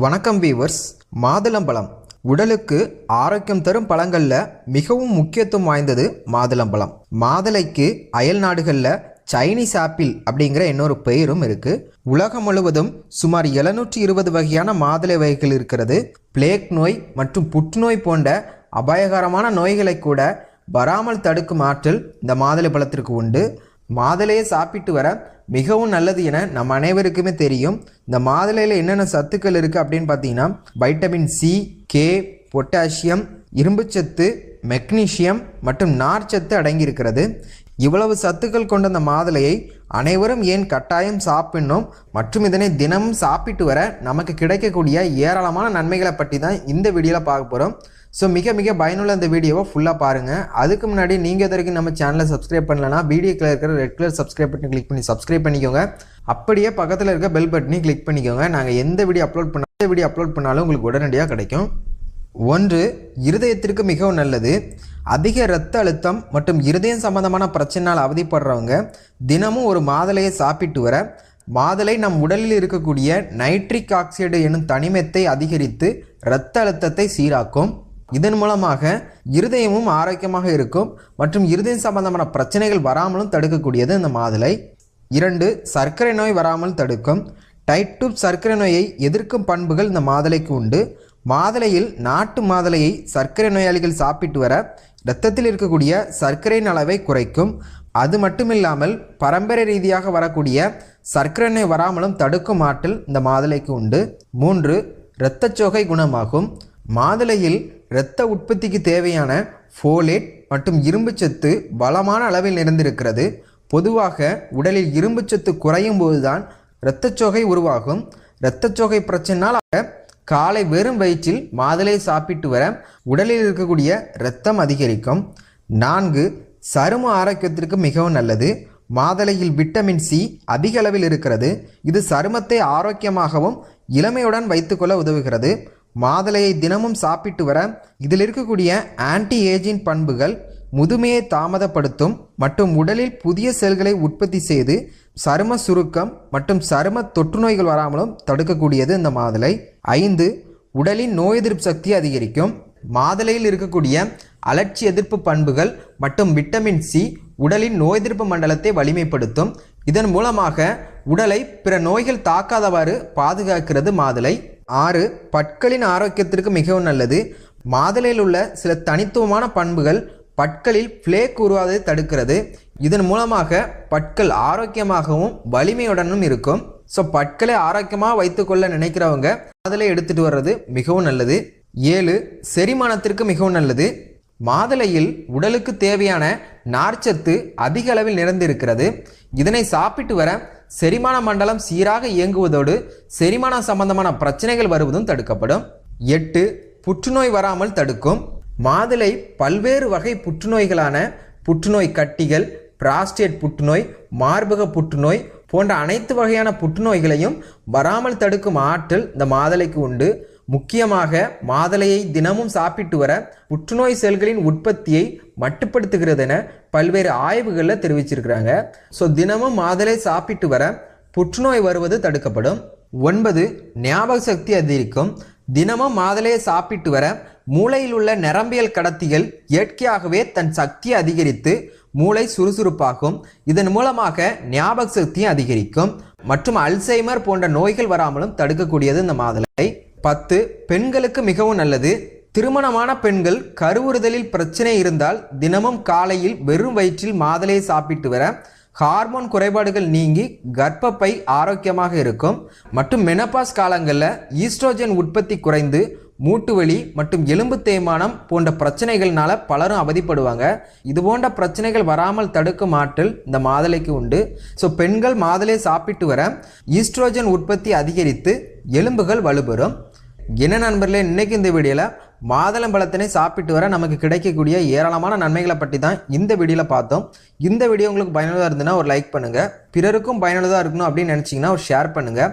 வணக்கம் வீவர்ஸ் மாதுளம்பழம். உடலுக்கு ஆரோக்கியம் தரும் பழங்களில் மிகவும் முக்கியத்துவம் வாய்ந்தது மாதுளம்பழம். மாதுளைக்கு அயல் நாடுகளில் சைனீஸ் ஆப்பிள் அப்படிங்கிற இன்னொரு பெயரும் இருக்கு. உலகம் முழுவதும் சுமார் எழுநூற்றி இருபது வகையான மாதுளை வகைகள் இருக்கிறது. பிளேக் நோய் மற்றும் புற்றுநோய் போன்ற அபாயகரமான நோய்களை கூட வராமல் தடுக்கும் ஆற்றல் இந்த மாதுளை பழத்திற்கு உண்டு. மாதுளையை சாப்பிட்டு வர மிகவும் நல்லது என நம்ம அனைவருக்குமே தெரியும். இந்த மாதுளையில் என்னென்ன சத்துக்கள் இருக்குது அப்படின்னு பார்த்தீங்கன்னா வைட்டமின் சி கே பொட்டாசியம் இரும்புச்சத்து மெக்னீசியம் மற்றும் நார்ச்சத்து அடங்கியிருக்கிறது. இவ்வளவு சத்துக்கள் கொண்ட இந்த மாதுளையை அனைவரும் ஏன் கட்டாயம் சாப்பிடணும்? மற்றும் இதனை தினமும் சாப்பிட்டு வர நமக்கு கிடைக்கக்கூடிய ஏராளமான நன்மைகளை பற்றி தான் இந்த வீடியோவில் பார்க்க போகிறோம் ஸோ மிக மிக பயனுள்ள இந்த வீடியோவை ஃபுல்லாக பாருங்கள் அதுக்கு முன்னாடி நீங்கள் இது வரைக்கும் நம்ம சேனலை சப்ஸ்கிரைப் பண்ணலன்னா வீடியோக்கில் இருக்கிற red colour subscribe button click பண்ணி சப்ஸ்கிரைப் பண்ணிக்கோங்க. அப்படியே பக்கத்தில் இருக்க பெல் பட்டனையும் கிளிக் பண்ணிக்கோங்க. நாங்கள் எந்த வீடியோ அப்லோட் பண்ண எந்த வீடியோ அப்லோட் பண்ணாலும் உங்களுக்கு உடனடியாக கிடைக்கும். ஒன்று இருதயத்திற்கு மிகவும் நல்லது. அதிக இரத்த அழுத்தம் மற்றும் இருதயம் சம்பந்தமான பிரச்சனையால் அவதிப்படுறவங்க தினமும் ஒரு மாதுளையை சாப்பிட்டு வர மாதுளை நம் உடலில் இருக்கக்கூடிய நைட்ரிக் ஆக்சைடு எனும் தனிமத்தை அதிகரித்து இரத்த அழுத்தத்தை சீராக்கும். இதன் மூலமாக இருதயமும் ஆரோக்கியமாக இருக்கும் மற்றும் இருதயம் சம்பந்தமான பிரச்சனைகள் வராமலும் தடுக்கக்கூடியது இந்த மாதுளை. இரண்டு சர்க்கரை நோய் வராமல் தடுக்கும். டைப் டூ சர்க்கரை நோயை எதிர்க்கும் பண்புகள் இந்த மாதுளைக்கு உண்டு. மாதுளையில் நாட்டு மாதுளையை சர்க்கரை நோயாளிகள் சாப்பிட்டு வர இரத்தத்தில் இருக்கக்கூடிய சர்க்கரையின் அளவை குறைக்கும். அது மட்டுமில்லாமல் பரம்பரை ரீதியாக வரக்கூடிய சர்க்கரை நோய் வராமலும் தடுக்கும் ஆற்றல் இந்த மாதுளைக்கு உண்டு. மூன்று இரத்தச்சோகை குணமாகும். மாதுளையில் இரத்த உற்பத்திக்கு தேவையான ஃபோலேட் மற்றும் இரும்புச்சத்து பலமான அளவில் நிறைந்திருக்கிறது. பொதுவாக உடலில் இரும்புச்சத்து குறையும் போதுதான் இரத்தச்சோகை உருவாகும். இரத்தச்சோகை பிரச்சனால் காலை வெறும் வயிற்றில் மாதுளை சாப்பிட்டு வர உடலில் இருக்கக்கூடிய இரத்தம் அதிகரிக்கும். நான்கு சரும ஆரோக்கியத்திற்கு மிகவும் நல்லது. மாதுளையில் விட்டமின் சி அதிக அளவில் இருக்கிறது. இது சருமத்தை ஆரோக்கியமாகவும் இளமையுடன் வைத்துக்கொள்ள உதவுகிறது. மாதுளையை தினமும் சாப்பிட்டு வர இதில் இருக்கக்கூடிய ஆன்டி ஏஜின் பண்புகள் முதுமையை தாமதப்படுத்தும் மற்றும் உடலில் புதிய செல்களை உற்பத்தி செய்து சரும சுருக்கம் மற்றும் சரும தொற்றுநோய்கள் வராமலும் தடுக்கக்கூடியது இந்த மாதுளை. ஐந்து உடலின் நோய் எதிர்ப்பு சக்தி அதிகரிக்கும். மாதுளையில் இருக்கக்கூடிய அலட்சி எதிர்ப்பு பண்புகள் மற்றும் விட்டமின் சி உடலின் நோய் எதிர்ப்பு மண்டலத்தை வலிமைப்படுத்தும். இதன் மூலமாக உடலை பிற நோய்கள் தாக்காதவாறு பாதுகாக்கிறது மாதுளை. ஆறு பற்களின் ஆரோக்கியத்திற்கு மிகவும் நல்லது. மாதுளையில் உள்ள சில தனித்துவமான பண்புகள் பற்களில் பிளேக் உருவாவதை தடுக்கிறது. இதன் மூலமாக பற்கள் ஆரோக்கியமாகவும் வலிமையுடனும் இருக்கும். ஸோ பற்களை ஆரோக்கியமாக வைத்துக்கொள்ள நினைக்கிறவங்க மாதுளை எடுத்துட்டு வர்றது மிகவும் நல்லது. ஏழு செரிமானத்திற்கு மிகவும் நல்லது. மாதுளையில் உடலுக்கு தேவையான நார்ச்சத்து அதிக அளவில் நிறைந்திருக்கிறது. இதனை சாப்பிட்டு வர செரிமான மண்டலம் சீராக இயங்குவதோடு செரிமானம் சம்பந்தமான பிரச்சனைகள் வருவதும் தடுக்கப்படும். எட்டு புற்றுநோய் வராமல் தடுக்கும். மாதுளை பல்வேறு வகை புற்றுநோய்களான புற்றுநோய் கட்டிகள் பிராஸ்டேட் புற்றுநோய் மார்பக புற்றுநோய் போன்ற அனைத்து வகையான புற்றுநோய்களையும் வராமல் தடுக்கும் ஆற்றல் இந்த மாதுளைக்கு உண்டு. முக்கியமாக மாதுளையை தினமும் சாப்பிட்டு வர புற்றுநோய் செல்களின் உற்பத்தியை மட்டுப்படுத்துகிறது என பல்வேறு ஆய்வுகளில் தெரிவிச்சிருக்கிறாங்க. ஸோ தினமும் மாதுளை சாப்பிட்டு வர புற்றுநோய் வருவது தடுக்கப்படும். ஒன்பது ஞாபக சக்தி அதிகரிக்கும். தினமும் மாதுளையை சாப்பிட்டு வர மூளையில் உள்ள நரம்பியல் கடத்திகள் இயற்கையாகவே தன் சக்தியை அதிகரித்து மூளை சுறுசுறுப்பாகும். இதன் மூலமாக ஞாபக சக்தியும் அதிகரிக்கும். மற்றும் அல்சைமர் போன்ற நோய்கள் வராமலும் தடுக்கக்கூடியது இந்த மாதுளை. பத்து பெண்களுக்கு மிகவும் நல்லது. திருமணமான பெண்கள் கருவுறுதலில் பிரச்சனை இருந்தால் தினமும் காலையில் வெறும் வயிற்றில் மாதுளையை சாப்பிட்டு வர ஹார்மோன் குறைபாடுகள் நீங்கி கர்ப்பப்பை ஆரோக்கியமாக இருக்கும். மற்றும் மெனப்பாஸ் காலங்களில் ஈஸ்ட்ரோஜன் உற்பத்தி குறைந்து மூட்டு வலி மற்றும் எலும்பு தேய்மானம் போன்ற பிரச்சனைகள்னால பலரும் அவதிப்படுவாங்க. இது போன்ற பிரச்சனைகள் வராமல் தடுக்கும் ஆற்றல் இந்த மாதுளைக்கு உண்டு. ஸோ பெண்கள் மாதுளை சாப்பிட்டு வர ஈஸ்ட்ரோஜன் உற்பத்தி அதிகரித்து எலும்புகள் வலுப்பெறும் என்ன நண்பர்களே இன்னைக்கு இந்த வீடியோவில் மாதுளம்பழத்தினை சாப்பிட்டு வர நமக்கு கிடைக்கக்கூடிய ஏராளமான நன்மைகளை பற்றி தான் இந்த வீடியோவில் பார்த்தோம். இந்த வீடியோ உங்களுக்கு பயனுள்ளதாக இருந்ததுன்னா ஒரு லைக் பண்ணுங்கள் பிறருக்கும் பயனுள்ளதாக இருக்கணும் அப்படின்னு நினச்சிங்கன்னா ஒரு ஷேர் பண்ணுங்கள்